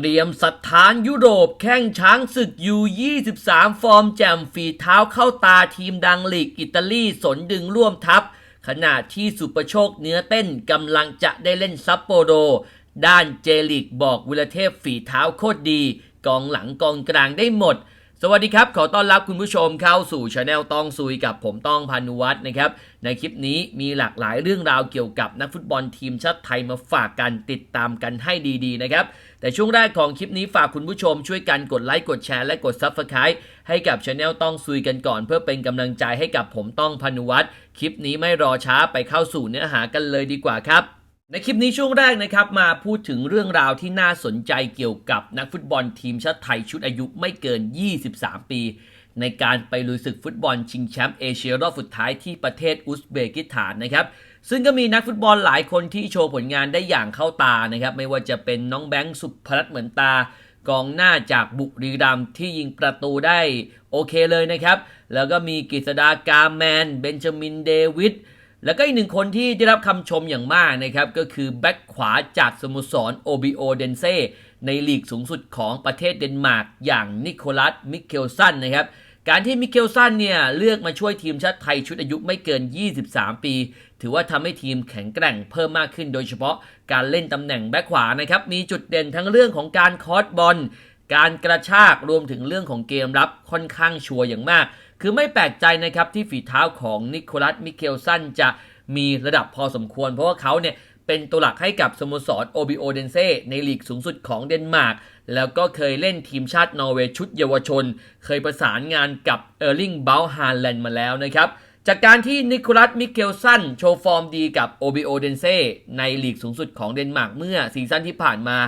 เตรียมสัตถานยุโรปแข่งช้างศึกยู 23 ฟอร์มแจ่มฝีเท้าเข้าตาทีมดังลีกอิตาลีสนดึงร่วมทัพ ขณะที่สุประโชคเนื้อเต้นกำลังจะได้เล่นซัปโปโด ด้านเจลิกบอกวิลเทพฝีเท้าโคตรดี กองหลังกองกลางได้หมด สวัสดีครับ ขอต้อนรับคุณผู้ชมเข้าสู่ช anel ต้องซุยกับผมต้องพานุวัฒน์นะครับ ในคลิปนี้มีหลากหลายเรื่องราวเกี่ยวกับนักฟุตบอลทีมชาติไทยมาฝากกันติดตามกันให้ดีๆนะครับ แต่ช่วงแรกของคลิปนี้ฝากคุณผู้ชมช่วยกันกดไลค์กดแชร์และกด Subscribe ให้กับช anel ต้องซุยกันก่อนเพื่อเป็นกำลังใจให้กับผมต้องพานุวัฒน์คลิปนี้ไม่รอช้าไปเข้าสู่เนื้อหากันเลยดีกว่าครับ ในคลิปนี้ช่วงแรกนะครับมาพูดถึงเรื่องราวที่น่าสนใจเกี่ยวกับนักฟุตบอลทีมชาติไทยชุดอายุไม่เกิน 23 ปี ในการไปลุยศึกฟุตบอลชิงแชมป์เอเชียรอบสุดท้ายที่ประเทศอุซเบกิสถานนะครับซึ่งก็มีนักฟุตบอลหลายคนที่โชว์ผลงานได้อย่างเข้าตานะครับไม่ว่าจะเป็นน้องแบงค์สุพรัตน์เหมือนตากองหน้าจากบุรีรัมย์ที่ยิงประตูได้โอเคเลยนะครับแล้วก็มีกฤษดากาแมน เบนจามินเดวิด แล้วก็อีกหนึ่งคนที่ได้รับคำชมอย่างมากนะครับ ก็คือแบ็คขวาจากสโมสรโอบิโอเดนเซในลีกสูงสุดของประเทศเดนมาร์กอย่างนิโคลัสมิเคลสันนะครับการที่มิเคลสันเนี่ยเลือกมาช่วยทีมชาติไทยชุดอายุไม่เกิน 23 ปี ถือว่าทำให้ทีมแข็งแกร่งเพิ่มมากขึ้นโดยเฉพาะการเล่นตำแหน่งแบ็คขวานะครับมีจุดเด่นทั้งเรื่องของการคอร์สบอลการกระชากรวมถึงเรื่องของเกมรับค่อนข้างชัวร์อย่างมาก คือไม่แปลกใจนะครับที่ฝีเท้าของนิโคลัสมิเคลสันจะมีระดับพอสมควร เพราะว่าเขาเนี่ยเป็นตัวหลักให้กับสโมสรโอบิโอเดนเซในลีกสูงสุดของเดนมาร์ก แล้วก็เคยเล่นทีมชาตินอร์เวย์ชุดเยาวชน เคยประสานงานกับเออร์ลิงเบลฮาแลนด์มาแล้วนะครับจากการที่นิโคลัสมิเคลสันโชว์ฟอร์มดีกับโอบิโอเดนเซในลีกสูงสุดของเดนมาร์กเมื่อซีซั่นที่ผ่านมา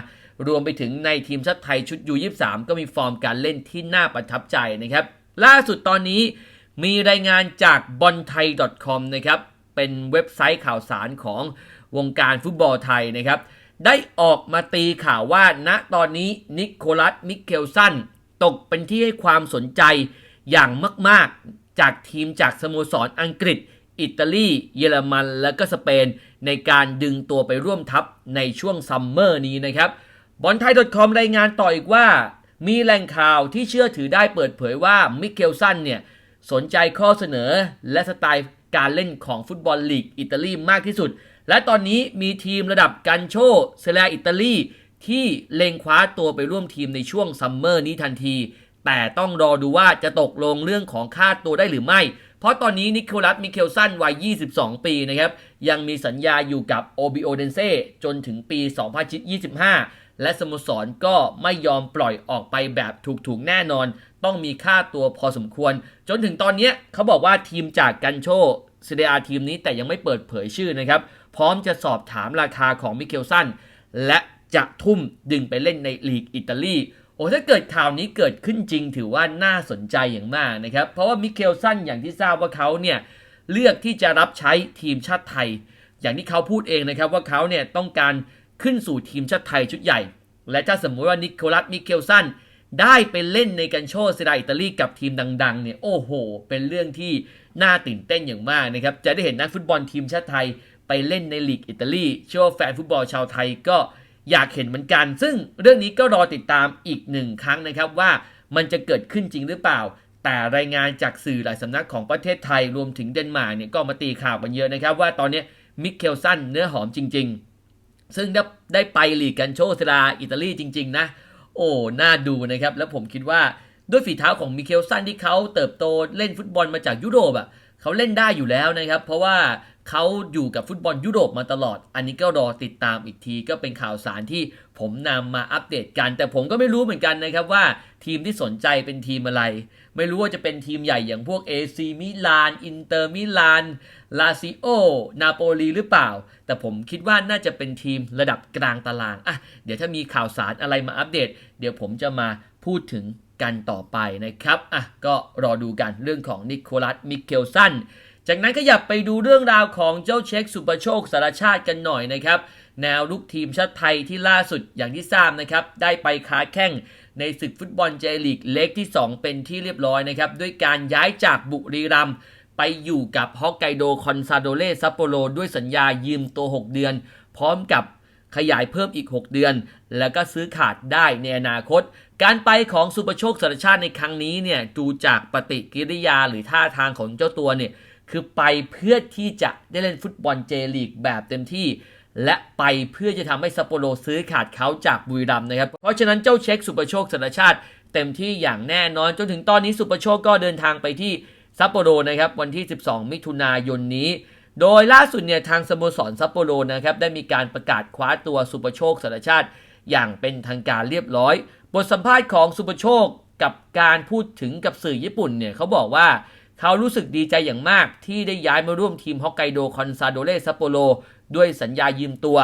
รวมไปถึงในทีมชาติไทยชุดยู23ก็มีฟอร์มการเล่นที่น่าประทับใจนะครับ ล่าสุดตอนนี้มีรายงานจาก b o n t h a i com นะครับ เป็นเว็บไซต์ข่าวสารของวงการฟุตบอลไทยนะครับ ได้ออกมาตีข่าวว่าณตอนนี้นิโคลัสมิเคลสันตกเป็นที่ให้ความสนใจอย่างมาก ๆ จากทีมจากสโมสรอังกฤษ อิตาลี เยอรมัน และก็สเปน ในการดึงตัวไปร่วมทัพในช่วงซัมเมอร์นี้นะครับบอลไทย .com รายงานต่ออีกว่า มีแหล่งข่าวที่เชื่อถือได้เปิดเผยว่ามิเกลสันเนี่ยสนใจข้อเสนอและสไตล์การเล่นของฟุตบอลลีกอิตาลีมากที่สุด และตอนนี้มีทีมระดับกันโชเซเลียอิตาลีที่เล็งคว้าตัวไปร่วมทีมในช่วงซัมเมอร์นี้ทันที แต่ต้องรอดูว่าจะตกลงเรื่องของค่าตัวได้หรือไม่ เพราะตอนนี้นิโคลัสมิเคลสันวัย 22 ปีนะครับยังมีสัญญาอยู่กับโอบิโอเดนเซจนถึงปี 2025 และสโมสรก็ไม่ยอมปล่อยออกไปแบบถูกๆแน่นอน ต้องมีค่าตัวพอสมควร จนถึงตอนนี้เขาบอกว่าทีมจากกันโชเซเดียทีมนี้แต่ยังไม่เปิดเผยชื่อนะครับ พร้อมจะสอบถามราคาของมิเคลสันและจะทุ่มดึงไปเล่นในลีกอิตาลี อ้ถ้าเกิดข่าวนี้เกิดขึ้นจริงถือว่าน่าสนใจอย่างมากนะครับ เพราะว่ามิเคลสันอย่างที่ทราบว่าเขาเนี่ยเลือกที่จะรับใช้ทีมชาติไทย อย่างที่เขาพูดเองนะครับว่าเขาเนี่ยต้องการขึ้นสู่ทีมชาติไทยชุดใหญ่ และถ้าสมมติว่านิโคลัสมิเคลสันได้ไปเล่นในกันโชเซดาอิตาลีกับทีมดังๆเนี่ยโอ้โห เป็นเรื่องที่น่าตื่นเต้นอย่างมากนะครับจะได้เห็นนักฟุตบอลทีมชาติไทยไปเล่นในลีกอิตาลีเชื่อว่าแฟนฟุตบอลชาวไทยก็ อยากเห็นเหมือนกัน ซึ่งเรื่องนี้ก็รอติดตามอีกหนึ่งครั้งนะครับว่ามันจะเกิดขึ้นจริงหรือเปล่า แต่รายงานจากสื่อหลายสำนักของประเทศไทยรวมถึงเดนมาร์กเนี่ยก็มาตีข่าวกันเยอะนะครับ ว่าตอนนี้มิเคลสันเนื้อหอมจริง ๆ ซึ่งได้ได้ไปลีกกันโชเซราอิตาลีจริง ๆ นะ โอ้น่าดูนะครับ แล้วผมคิดว่าด้วยฝีเท้าของมิเคลสันที่เขาเติบโตเล่นฟุตบอลมาจากยุโรปอะเขาเล่นได้อยู่แล้วนะครับ เพราะว่า เขาอยู่กับฟุตบอลยุโรปมาตลอด อันนี้ก็รอติดตามอีกทีก็เป็นข่าวสารที่ผมนำมาอัปเดตกัน แต่ผมก็ไม่รู้เหมือนกันนะครับว่าทีมที่สนใจเป็นทีมอะไร ไม่รู้ว่าจะเป็นทีมใหญ่อย่างพวก AC มิลาน อินเตอร์มิลาน ลาซิโอ นาโปลีหรือเปล่า แต่ผมคิดว่าน่าจะเป็นทีมระดับกลางตารางอะเดี๋ยวถ้ามีข่าวสารอะไรมาอัปเดต เดี๋ยวผมจะมาพูดถึงกันต่อไปนะครับอะก็รอดูกันเรื่องของนิโคลัสมิเคลสัน จากนั้นก็อยากไปดูเรื่องราวของเจ้าเช็คสุปโชคสารชาติกันหน่อยนะครับ แนวลุกทีมชาติไทยที่ล่าสุดอย่างที่ทราบนะครับ ได้ไปค้าแข่งในศึกฟุตบอลเจลีกเล็กที่ 2 เป็นที่เรียบร้อยนะครับ ด้วยการย้ายจากบุรีรัมย์ไปอยู่กับฮอกไกโดคอนซาโดเลซัปโปโรด้วยสัญญายืมตัว 6 เดือน พร้อมกับขยายเพิ่มอีก 6 เดือน แล้วก็ซื้อขาดได้ในอนาคต การไปของสุประโชคสารชาติในครั้งนี้เนี่ยดูจากปฏิกิริยาหรือท่าทางของเจ้าตัวเนี่ย คือไปเพื่อที่จะได้เล่นฟุตบอลเจลีกแบบเต็มที่ และไปเพื่อจะทำให้ซัปโปโรซื้อขาดเขาจากบุรีรัมนะครับ เพราะฉะนั้นเจ้าเช็คสุประโชคสารชาติ เต็มที่อย่างแน่นอน จนถึงตอนนี้สุประโชคก็เดินทางไปที่ซัปโปโรนะครับวันที่ 12 มิถุนายนนี้ โดยล่าสุดเนี่ยทางสโมสรซัปโปโรนะครับได้มีการประกาศคว้าตัวสุประโชคสารชาติ อย่างเป็นทางการเรียบร้อย บทสัมภาษณ์ของสุประโชคกับการพูดถึงกับสื่อญี่ปุ่นเนี่ยเขาบอกว่า เขารู้สึกดีใจอย่างมากที่ได้ย้ายมาร่วมทีมฮอกไกโดคอนซาโดเลซัปโปโรด้วยสัญญายืมตัว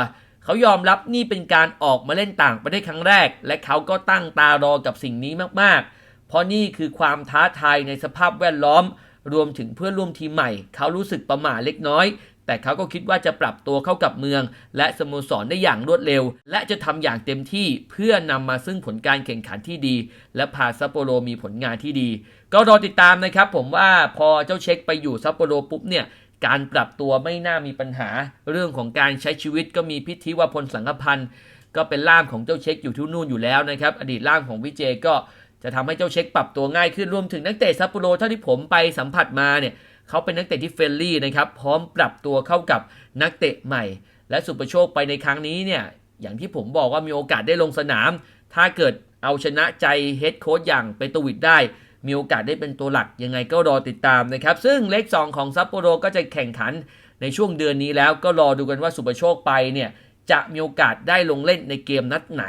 เขายอมรับนี่เป็นการออกมาเล่นต่างประเทศครั้งแรก และเขาก็ตั้งตารอกับสิ่งนี้มากๆ เพราะนี่คือความท้าทายในสภาพแวดล้อม รวมถึงเพื่อนร่วมทีมใหม่ เขารู้สึกประหม่าเล็กน้อย แต่เขาก็คิดว่าจะปรับตัวเข้ากับเมือง และสโมสรได้อย่างรวดเร็ว และจะทำอย่างเต็มที่เพื่อนำมาซึ่งผลการแข่งขันที่ดี และพาซัปโปโรมีผลงานที่ดี ก็รอติดตามนะครับผมว่าพอเจ้าเช็คไปอยู่ซัปโปโรปุ๊บเนี่ยการปรับตัวไม่น่ามีปัญหา เรื่องของการใช้ชีวิตก็มีพิธีวพลสังฆพันธ์ก็เป็นล่ามของเจ้าเช็คอยู่ที่นู่นอยู่แล้วนะครับ อดีตล่ามของวิเจก็จะทำให้เจ้าเช็คปรับตัวง่ายขึ้นรวมถึงนักเตะซัปโปโรเท่าที่ผมไปสัมผัสมาเนี่ย เขาเป็นนักเตะที่เฟรนลี่นะครับพร้อมปรับตัวเข้ากับนักเตะใหม่ และสุประโชคไปในครั้งนี้เนี่ยอย่างที่ผมบอกว่ามีโอกาสได้ลงสนาม ถ้าเกิดเอาชนะใจเฮดโค้ชอย่างเปโตวิดได้ มีโอกาสได้เป็นตัวหลักยังไงก็รอติดตามนะครับ ซึ่งเลข 2 ของซัปโปโรก็จะแข่งขันในช่วงเดือนนี้แล้วก็รอดูกันว่าสุประโชคไปเนี่ยจะมีโอกาสได้ลงเล่นในเกมนัดไหน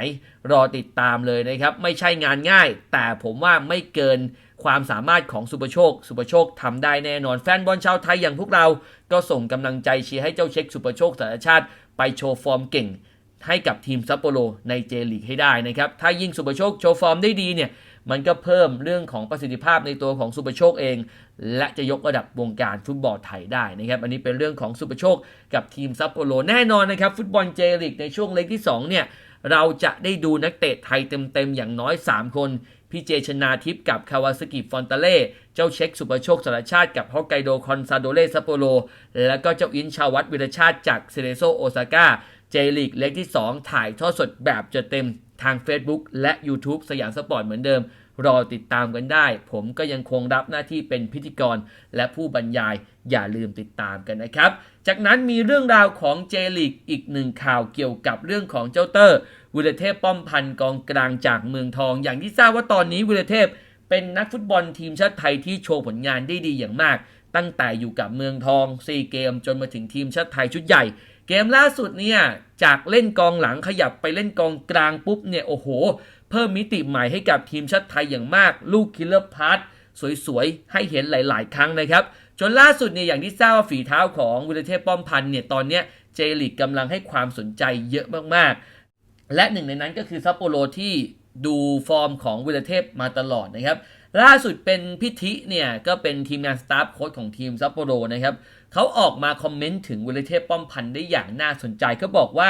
รอติดตามเลยนะครับ ไม่ใช่งานง่าย แต่ผมว่าไม่เกิน ความสามารถของสุปโชค สุปโชคทำได้แน่นอน แฟนบอลชาวไทยอย่างพวกเรา ก็ส่งกำลังใจเชียร์ให้เจ้าเช็คสุปโชคสารชาติ ไปโชว์ฟอร์มเก่ง ให้กับทีมซัปโปโรในเจลีกให้ได้นะครับ ถ้ายิ่งสุปโชคโชว์ฟอร์มได้ดีเนี่ยมันก็เพิ่มเรื่องของประสิทธิภาพในตัวของสุปโชคเอง และจะยกระดับวงการฟุตบอลไทยได้นะครับ อันนี้เป็นเรื่องของสุปโชคกับทีมซัปโปโรแน่นอนนะครับ ฟุตบอลเจลีกในช่วงเล็กที่ 2 เนี่ย เราจะได้ดูนักเตะไทยเต็มๆ อย่างน้อย 3 คน พี่เจชนาทิพย์กับคาวาสกิฟอนตาเล่ เจ้าเช็คสุปโชคสารชาติกับฮอกไกโดคอนซาโดเรซัปโปโร แล้วก็เจ้าอินชาวัตวิรชาติจากเซเรโซโอซาก้า เจลีกเล็กที่ 2 ถ่ายทอดสดแบบจะเต็มทาง Facebook และ YouTube สยามสปอร์ตเหมือนเดิม รอติดตามกันได้ ผมก็ยังคงรับหน้าที่เป็นพิธีกรและผู้บรรยายอย่าลืมติดตามกันนะครับ จากนั้นมีเรื่องราวของเจลีกอีกหนึ่งข่าวเกี่ยวกับเรื่องของเจ้าเตอร์ วิรเทพป้อมพันธ์กองกลางจากเมืองทอง อย่างที่ทราบว่าตอนนี้วิรเทพเป็นนักฟุตบอลทีมชาติไทยที่โชว์ผลงานได้ดีอย่างมาก ตั้งแต่อยู่กับเมืองทองซีเกมจนมาถึงทีมชาติไทยชุดใหญ่ เกมล่าสุดเนี่ยจากเล่นกองหลังขยับไปเล่นกองกลางปุ๊บเนี่ยโอ้โห เพิ่มมิติใหม่ให้กับทีมชาติไทยอย่างมาก ลูกคิลเลอร์พาร์ทสวยๆ ให้เห็นหลาย ๆ ครั้งนะครับ จนล่าสุดเนี่ยอย่างที่ทราบว่าฝีเท้าของวิรเทพป้อมพันธ์เนี่ยตอนเนี้ยเจลิกกำลังให้ความสนใจเยอะมากๆ และหนึ่งในนั้นก็คือซัปโปโรที่ดูฟอร์มของวิลเทพมาตลอดนะครับ ล่าสุดเป็นพิธิเนี่ยก็เป็นทีมงานสตาฟโค้ชของทีมซัปโปโรนะครับเขาออกมาคอมเมนต์ถึงวิลเทพป้อมพันธ์ได้อย่างน่าสนใจเขาบอกว่า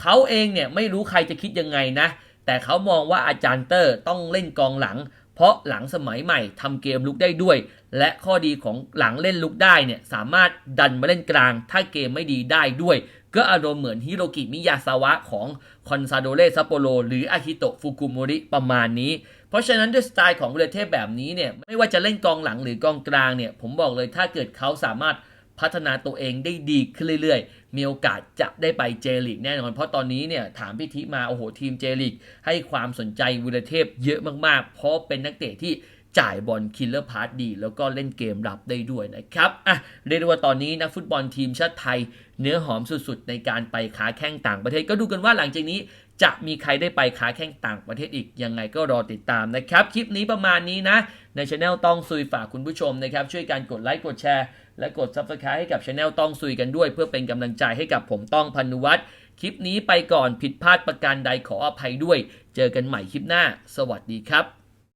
เขาเองเนี่ยไม่รู้ใครจะคิดยังไงนะ แต่เขามองว่าอาจารย์เตอร์ต้องเล่นกองหลัง ราะหลังสมัยใหม่ทำเกมลุกได้ด้วย และข้อดีของหลังเล่นลุกได้เนี่ยสามารถดันมาเล่นกลาง ถ้าเกมไม่ดีได้ด้วย ก็อารมณ์เหมือนฮิโรกิมิยาซาวะของคอนซาโดเรซัปโปโรหรืออากิโตะฟุกุโมริประมาณนี้ เพราะฉะนั้นด้วยสไตล์ของวิลเทพแบบนี้เนี่ยไม่ว่าจะเล่นกองหลังหรือกองกลางเนี่ยผมบอกเลยถ้าเกิดเขาสามารถ พัฒนาตัวเองได้ดีขึ้นเรื่อยๆ มีโอกาสจะได้ไปเจลีกแน่นอน เพราะตอนนี้เนี่ยถามพิธีมา โอ้โห ทีมเจลีกให้ความสนใจวิลเทพเยอะมากๆ เพราะเป็นนักเตะที่จ่ายบอลคิลเลอร์พาร์ตดี แล้วก็เล่นเกมรับได้ด้วยนะครับ อะเรียกได้ว่าตอนนี้นักฟุตบอลทีมชาติไทย เนื้อหอมสุดๆ ในการไปขาแข้งต่างประเทศ ก็ดูกันว่าหลังจากนี้จะมีใครได้ไปขาแข้งต่างประเทศอีก ยังไงก็รอติดตามนะครับ คลิปนี้ประมาณนี้นะ ในช anel ต้องซุยฝากคุณผู้ชมนะครับ ช่วยการกดไลค์กดแชร์ และกด Subscribe ให้กับช anel ต้องซุยกันด้วย เพื่อเป็นกำลังใจให้กับผมต้องพันุวัตรคลิปนี้ไปก่อนผิดพลาดประการใดขออภัยด้วย เจอกันใหม่คลิปหน้า สวัสดีครับ